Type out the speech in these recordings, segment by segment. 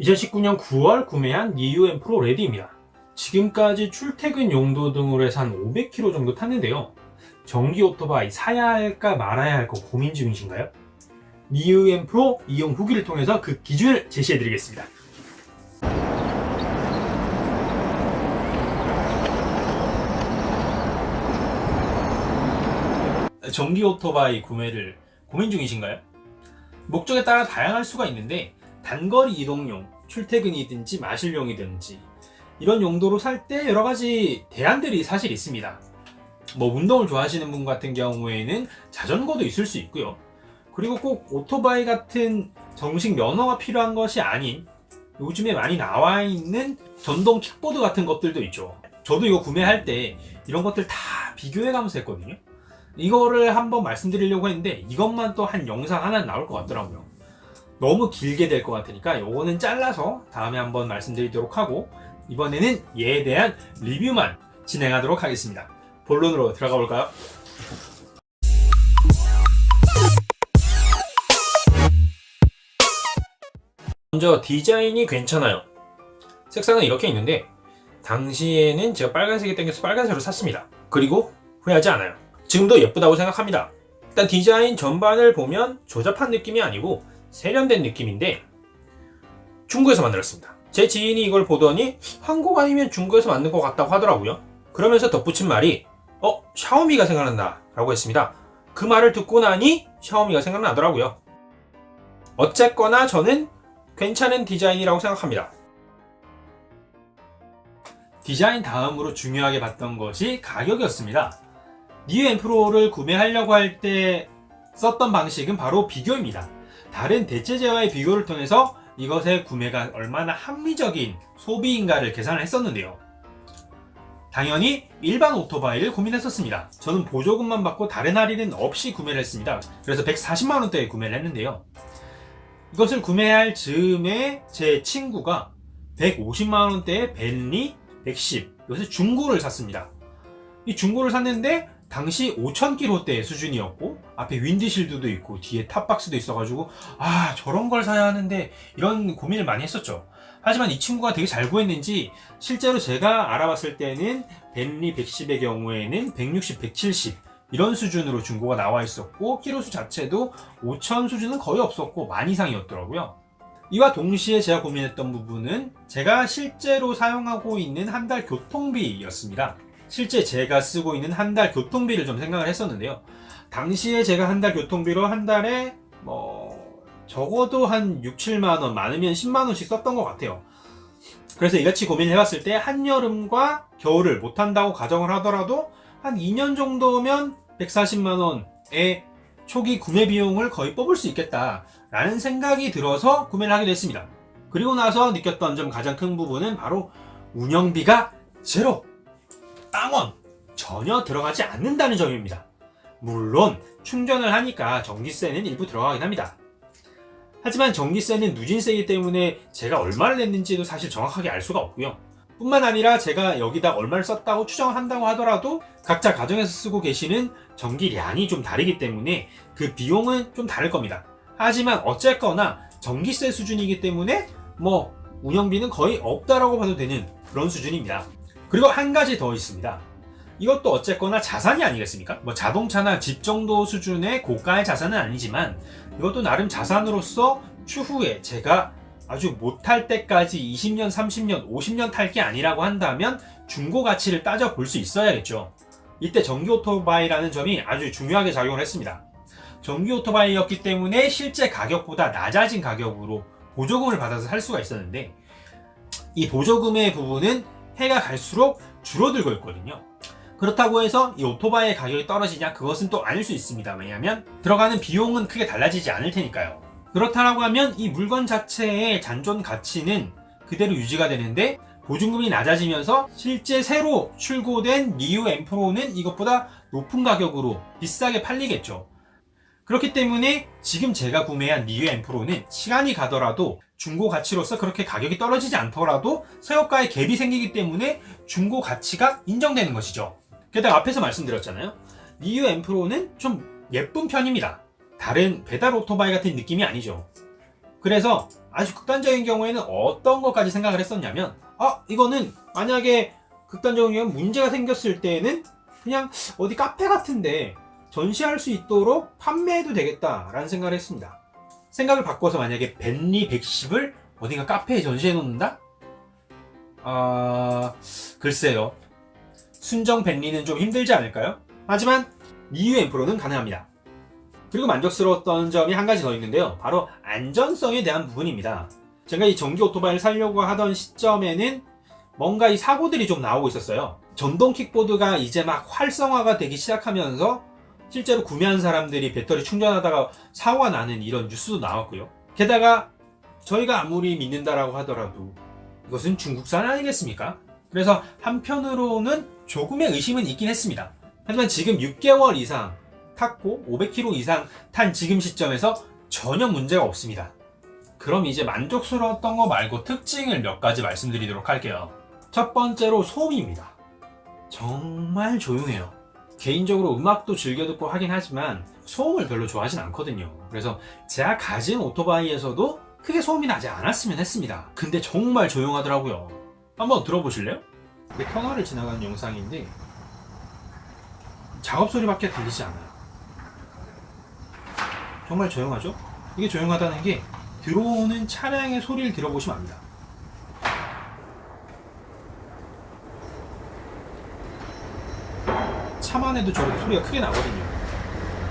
2019년 9월 구매한 니유엠 프로 레디입니다. 지금까지 출퇴근 용도 등으로 해서 한 500km 정도 탔는데요. 전기 오토바이 사야 할까 말아야 할까 고민 중이신가요? 니유엠 프로 이용 후기를 통해서 그 기준을 제시해 드리겠습니다. 전기 오토바이 구매를 고민 중이신가요? 목적에 따라 다양할 수가 있는데 단거리 이동용, 출퇴근이든지 마실용이든지 이런 용도로 살 때 여러 가지 대안들이 사실 있습니다. 뭐 운동을 좋아하시는 분 같은 경우에는 자전거도 있을 수 있고요. 그리고 꼭 오토바이 같은 정식 면허가 필요한 것이 아닌 요즘에 많이 나와 있는 전동 킥보드 같은 것들도 있죠. 저도 이거 구매할 때 이런 것들 다 비교해 가면서 했거든요. 이거를 한번 말씀드리려고 했는데 이것만 또 한 영상 하나 나올 것 같더라고요. 너무 길게 될 것 같으니까 요거는 잘라서 다음에 한번 말씀드리도록 하고 이번에는 얘에 대한 리뷰만 진행하도록 하겠습니다. 본론으로 들어가 볼까요? 먼저 디자인이 괜찮아요. 색상은 이렇게 있는데 당시에는 제가 빨간색이 땡겨서 빨간색으로 샀습니다. 그리고 후회하지 않아요. 지금도 예쁘다고 생각합니다. 일단 디자인 전반을 보면 조잡한 느낌이 아니고 세련된 느낌인데 중국에서 만들었습니다. 제 지인이 이걸 보더니 한국 아니면 중국에서 만든 것 같다고 하더라고요. 그러면서 덧붙인 말이 어 샤오미가 생각난다 라고 했습니다. 그 말을 듣고 나니 샤오미가 생각나더라고요. 어쨌거나 저는 괜찮은 디자인이라고 생각합니다. 디자인 다음으로 중요하게 봤던 것이 가격이었습니다. 니우 엠 프로를 구매하려고 할 때 썼던 방식은 바로 비교입니다. 다른 대체제와의 비교를 통해서 이것의 구매가 얼마나 합리적인 소비인가를 계산을 했었는데요. 당연히 일반 오토바이를 고민했었습니다. 저는 보조금만 받고 다른 할인은 없이 구매를 했습니다. 그래서 140만원대에 구매를 했는데요. 이것을 구매할 즈음에 제 친구가 150만원대의 벤리 110, 이것을 중고를 샀습니다. 이 중고를 샀는데 당시 5,000km대 수준이었고 앞에 윈드실드도 있고 뒤에 탑박스도 있어가지고 아 저런 걸 사야 하는데 이런 고민을 많이 했었죠. 하지만 이 친구가 되게 잘 구했는지 실제로 제가 알아봤을 때는 벤리 110의 경우에는 160, 170 이런 수준으로 중고가 나와 있었고 키로수 자체도 5,000 수준은 거의 없었고 만 이상이었더라고요. 이와 동시에 제가 고민했던 부분은 제가 실제로 사용하고 있는 한 달 교통비였습니다. 실제 제가 쓰고 있는 한 달 교통비를 좀 생각을 했었는데요. 당시에 제가 한 달 교통비로 한 달에 뭐 적어도 한 6, 7만 원, 많으면 10만 원씩 썼던 것 같아요. 그래서 이같이 고민을 해봤을 때 한여름과 겨울을 못 한다고 가정을 하더라도 한 2년 정도면 140만 원의 초기 구매 비용을 거의 뽑을 수 있겠다라는 생각이 들어서 구매를 하게 됐습니다. 그리고 나서 느꼈던 점 가장 큰 부분은 바로 운영비가 제로! 땅원! 전혀 들어가지 않는다는 점입니다. 물론 충전을 하니까 전기세는 일부 들어가긴 합니다. 하지만 전기세는 누진세이기 때문에 제가 얼마를 냈는지도 사실 정확하게 알 수가 없고요. 뿐만 아니라 제가 여기다 얼마를 썼다고 추정을 한다고 하더라도 각자 가정에서 쓰고 계시는 전기량이 좀 다르기 때문에 그 비용은 좀 다를 겁니다. 하지만 어쨌거나 전기세 수준이기 때문에 뭐 운영비는 거의 없다라고 봐도 되는 그런 수준입니다. 그리고 한 가지 더 있습니다. 이것도 어쨌거나 자산이 아니겠습니까? 뭐 자동차나 집 정도 수준의 고가의 자산은 아니지만 이것도 나름 자산으로서 추후에 제가 아주 못할 때까지 20년, 30년, 50년 탈 게 아니라고 한다면 중고 가치를 따져 볼 수 있어야겠죠. 이때 전기 오토바이라는 점이 아주 중요하게 작용을 했습니다. 전기 오토바이였기 때문에 실제 가격보다 낮아진 가격으로 보조금을 받아서 살 수가 있었는데 이 보조금의 부분은 해가 갈수록 줄어들고 있거든요. 그렇다고 해서 이 오토바이의 가격이 떨어지냐? 그것은 또 아닐 수 있습니다. 왜냐하면 들어가는 비용은 크게 달라지지 않을 테니까요. 그렇다라고 하면 이 물건 자체의 잔존 가치는 그대로 유지가 되는데 보증금이 낮아지면서 실제 새로 출고된 니우 엠프로는 이것보다 높은 가격으로 비싸게 팔리겠죠. 그렇기 때문에 지금 제가 구매한 니우 엠프로는 시간이 가더라도 중고 가치로서 그렇게 가격이 떨어지지 않더라도 새업가의 갭이 생기기 때문에 중고 가치가 인정되는 것이죠. 게다가 앞에서 말씀드렸잖아요. 니우 엠프로는 좀 예쁜 편입니다. 다른 배달 오토바이 같은 느낌이 아니죠. 그래서 아주 극단적인 경우에는 어떤 것까지 생각을 했었냐면 아 이거는 만약에 극단적인 경우 문제가 생겼을 때에는 그냥 어디 카페 같은데 전시할 수 있도록 판매해도 되겠다라는 생각을 했습니다. 생각을 바꿔서 만약에 벤리 110을 어딘가 카페에 전시해 놓는다? 아 글쎄요. 순정 벤리는 좀 힘들지 않을까요? 하지만 EU 엠프로는 가능합니다. 그리고 만족스러웠던 점이 한 가지 더 있는데요. 바로 안전성에 대한 부분입니다. 제가 이 전기 오토바이를 사려고 하던 시점에는 뭔가 이 사고들이 좀 나오고 있었어요. 전동 킥보드가 이제 막 활성화가 되기 시작하면서 실제로 구매한 사람들이 배터리 충전하다가 사고가 나는 이런 뉴스도 나왔고요. 게다가 저희가 아무리 믿는다라고 하더라도 이것은 중국산 아니겠습니까? 그래서 한편으로는 조금의 의심은 있긴 했습니다. 하지만 지금 6개월 이상 탔고 500km 이상 탄 지금 시점에서 전혀 문제가 없습니다. 그럼 이제 만족스러웠던 거 말고 특징을 몇 가지 말씀드리도록 할게요. 첫 번째로 소음입니다. 정말 조용해요. 개인적으로 음악도 즐겨 듣고 하긴 하지만 소음을 별로 좋아하진 않거든요. 그래서 제가 가진 오토바이에서도 크게 소음이 나지 않았으면 했습니다. 근데 정말 조용하더라고요. 한번 들어보실래요? 그 터널을 지나가는 영상인데 작업 소리밖에 들리지 않아요. 정말 조용하죠? 이게 조용하다는 게 들어오는 차량의 소리를 들어보시면 압니다. 차만 해도 저렇게 소리가 크게 나거든요.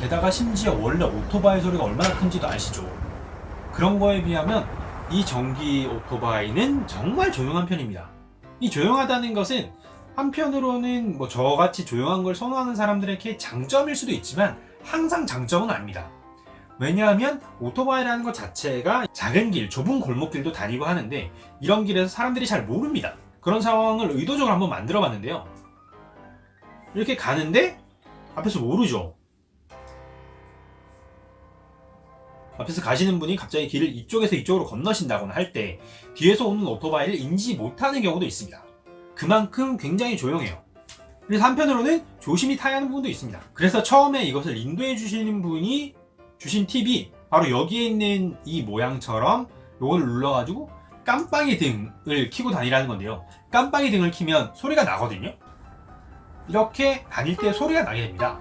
게다가 심지어 원래 오토바이 소리가 얼마나 큰지도 아시죠? 그런 거에 비하면 이 전기 오토바이는 정말 조용한 편입니다. 이 조용하다는 것은 한편으로는 뭐 저같이 조용한 걸 선호하는 사람들에게 장점일 수도 있지만 항상 장점은 아닙니다. 왜냐하면 오토바이라는 것 자체가 작은 길, 좁은 골목길도 다니고 하는데 이런 길에서 사람들이 잘 모릅니다. 그런 상황을 의도적으로 한번 만들어 봤는데요. 이렇게 가는데 앞에서 모르죠. 앞에서 가시는 분이 갑자기 길을 이쪽에서 이쪽으로 건너신다거나 할 때 뒤에서 오는 오토바이를 인지 못하는 경우도 있습니다. 그만큼 굉장히 조용해요. 그래서 한편으로는 조심히 타야 하는 부분도 있습니다. 그래서 처음에 이것을 인도해 주시는 분이 주신 팁이 바로 여기에 있는 이 모양처럼 이걸 눌러가지고 깜빡이 등을 켜고 다니라는 건데요. 깜빡이 등을 켜면 소리가 나거든요. 이렇게 다닐 때 소리가 나게 됩니다.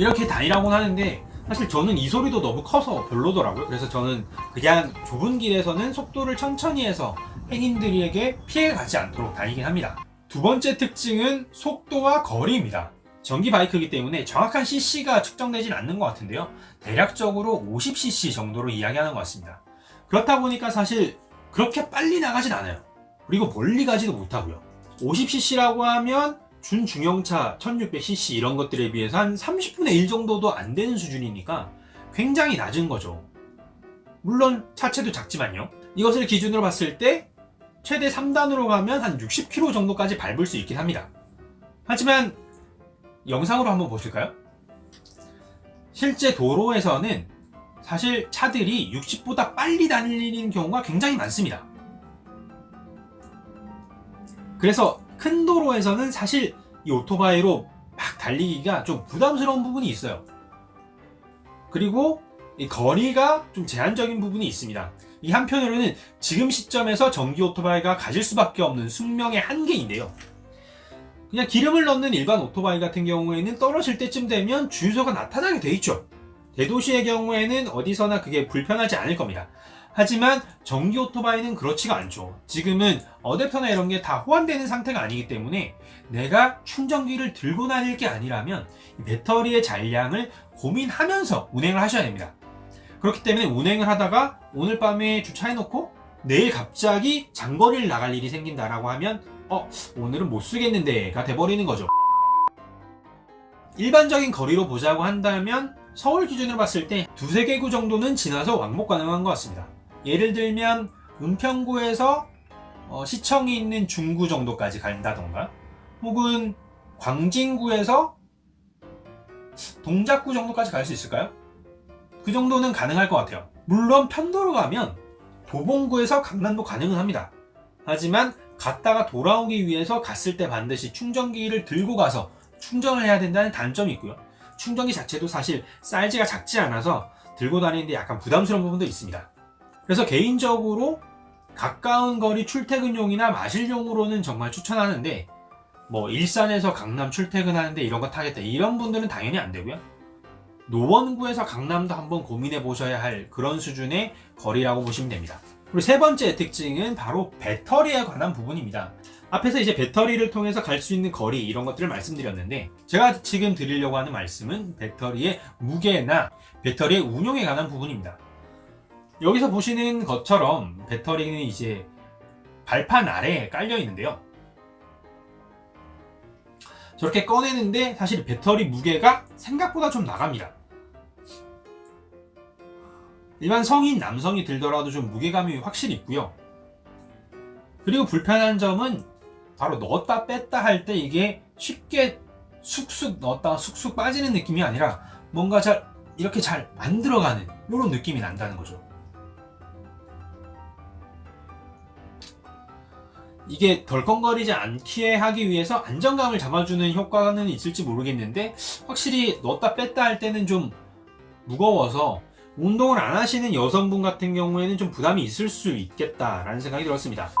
이렇게 다니라고는 하는데 사실 저는 이 소리도 너무 커서 별로더라고요. 그래서 저는 그냥 좁은 길에서는 속도를 천천히 해서 행인들에게 피해가 가지 않도록 다니긴 합니다. 두 번째 특징은 속도와 거리입니다. 전기 바이크이기 때문에 정확한 cc가 측정되진 않는 것 같은데요. 대략적으로 50cc 정도로 이야기하는 것 같습니다. 그렇다 보니까 사실 그렇게 빨리 나가진 않아요. 그리고 멀리 가지도 못하고요. 50cc라고 하면 준중형차 1600cc 이런 것들에 비해서 한 30분의 1 정도도 안 되는 수준이니까 굉장히 낮은 거죠. 물론 차체도 작지만요. 이것을 기준으로 봤을 때 최대 3단으로 가면 한 60km 정도까지 밟을 수 있긴 합니다. 하지만 영상으로 한번 보실까요? 실제 도로에서는 사실 차들이 60보다 빨리 달리는 경우가 굉장히 많습니다. 그래서 큰 도로에서는 사실 이 오토바이로 막 달리기가 좀 부담스러운 부분이 있어요. 그리고 이 거리가 좀 제한적인 부분이 있습니다. 이 한편으로는 지금 시점에서 전기 오토바이가 가질 수밖에 없는 숙명의 한계인데요. 그냥 기름을 넣는 일반 오토바이 같은 경우에는 떨어질 때쯤 되면 주유소가 나타나게 돼 있죠. 대도시의 경우에는 어디서나 그게 불편하지 않을 겁니다. 하지만 전기 오토바이는 그렇지가 않죠. 지금은 어댑터나 이런 게 다 호환되는 상태가 아니기 때문에 내가 충전기를 들고 다닐 게 아니라면 배터리의 잔량을 고민하면서 운행을 하셔야 됩니다. 그렇기 때문에 운행을 하다가 오늘 밤에 주차해놓고 내일 갑자기 장거리를 나갈 일이 생긴다라고 하면 어 오늘은 못 쓰겠는데가 돼버리는 거죠. 일반적인 거리로 보자고 한다면 서울 기준으로 봤을 때 두세 개구 정도는 지나서 왕복 가능한 것 같습니다. 예를 들면 은평구에서 어, 시청이 있는 중구 정도까지 간다던가 혹은 광진구에서 동작구 정도까지 갈 수 있을까요? 그 정도는 가능할 것 같아요. 물론 편도로 가면 도봉구에서 강남도 가능은 합니다. 하지만 갔다가 돌아오기 위해서 갔을 때 반드시 충전기를 들고 가서 충전을 해야 된다는 단점이 있고요. 충전기 자체도 사실 사이즈가 작지 않아서 들고 다니는데 약간 부담스러운 부분도 있습니다. 그래서 개인적으로 가까운 거리 출퇴근용이나 마실용으로는 정말 추천하는데 뭐 일산에서 강남 출퇴근하는데 이런 거 타겠다 이런 분들은 당연히 안 되고요. 노원구에서 강남도 한번 고민해 보셔야 할 그런 수준의 거리라고 보시면 됩니다. 그리고 세 번째 특징은 바로 배터리에 관한 부분입니다. 앞에서 이제 배터리를 통해서 갈 수 있는 거리 이런 것들을 말씀드렸는데 제가 지금 드리려고 하는 말씀은 배터리의 무게나 배터리의 운용에 관한 부분입니다. 여기서 보시는 것처럼 배터리는 이제 발판 아래에 깔려 있는데요. 저렇게 꺼내는데 사실 배터리 무게가 생각보다 좀 나갑니다. 일반 성인 남성이 들더라도 좀 무게감이 확실히 있고요. 그리고 불편한 점은 바로 넣었다 뺐다 할 때 이게 쉽게 쑥쑥 넣었다가 쑥쑥 빠지는 느낌이 아니라 뭔가 잘 이렇게 잘 안 들어가는 이런 느낌이 난다는 거죠. 이게 덜컹거리지 않게 하기 위해서 안정감을 잡아주는 효과는 있을지 모르겠는데 확실히 넣었다 뺐다 할 때는 좀 무거워서 운동을 안 하시는 여성분 같은 경우에는 좀 부담이 있을 수 있겠다라는 생각이 들었습니다.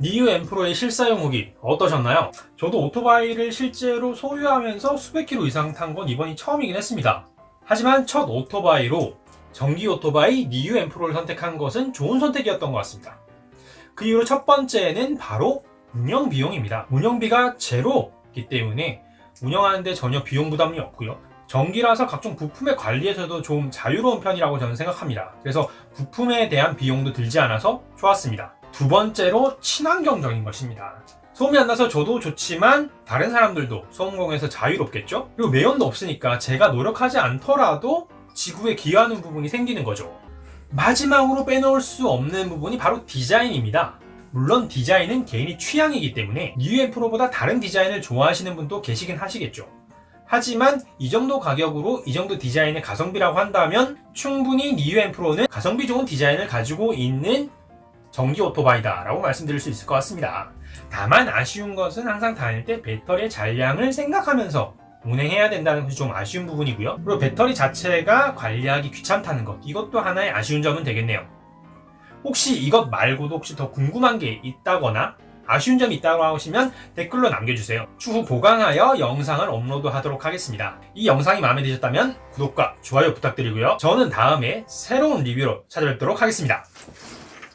니유 엠프로의 실사용 후기 어떠셨나요? 저도 오토바이를 실제로 소유하면서 수백 킬로 이상 탄 건 이번이 처음이긴 했습니다. 하지만 첫 오토바이로 전기 오토바이 니유 엠프로를 선택한 것은 좋은 선택이었던 것 같습니다. 그 이후로 첫 번째는 바로 운영 비용입니다. 운영비가 제로이기 때문에 운영하는데 전혀 비용 부담이 없고요. 전기라서 각종 부품의 관리에서도 좀 자유로운 편이라고 저는 생각합니다. 그래서 부품에 대한 비용도 들지 않아서 좋았습니다. 두 번째로 친환경적인 것입니다. 소음이 안 나서 저도 좋지만 다른 사람들도 소음공에서 자유롭겠죠? 그리고 매연도 없으니까 제가 노력하지 않더라도 지구에 기여하는 부분이 생기는 거죠. 마지막으로 빼놓을 수 없는 부분이 바로 디자인입니다. 물론 디자인은 개인의 취향이기 때문에 뉴엔 프로보다 다른 디자인을 좋아하시는 분도 계시긴 하시겠죠. 하지만 이 정도 가격으로 이 정도 디자인의 가성비라고 한다면 충분히 니유엔 프로는 가성비 좋은 디자인을 가지고 있는 전기 오토바이다 라고 말씀드릴 수 있을 것 같습니다. 다만 아쉬운 것은 항상 다닐 때 배터리의 잔량을 생각하면서 운행해야 된다는 것이 좀 아쉬운 부분이고요. 그리고 배터리 자체가 관리하기 귀찮다는 것 이것도 하나의 아쉬운 점은 되겠네요. 혹시 이것 말고도 혹시 더 궁금한 게 있다거나 아쉬운 점이 있다고 하시면 댓글로 남겨주세요. 추후 보강하여 영상을 업로드 하도록 하겠습니다. 이 영상이 마음에 드셨다면 구독과 좋아요 부탁드리고요. 저는 다음에 새로운 리뷰로 찾아뵙도록 하겠습니다.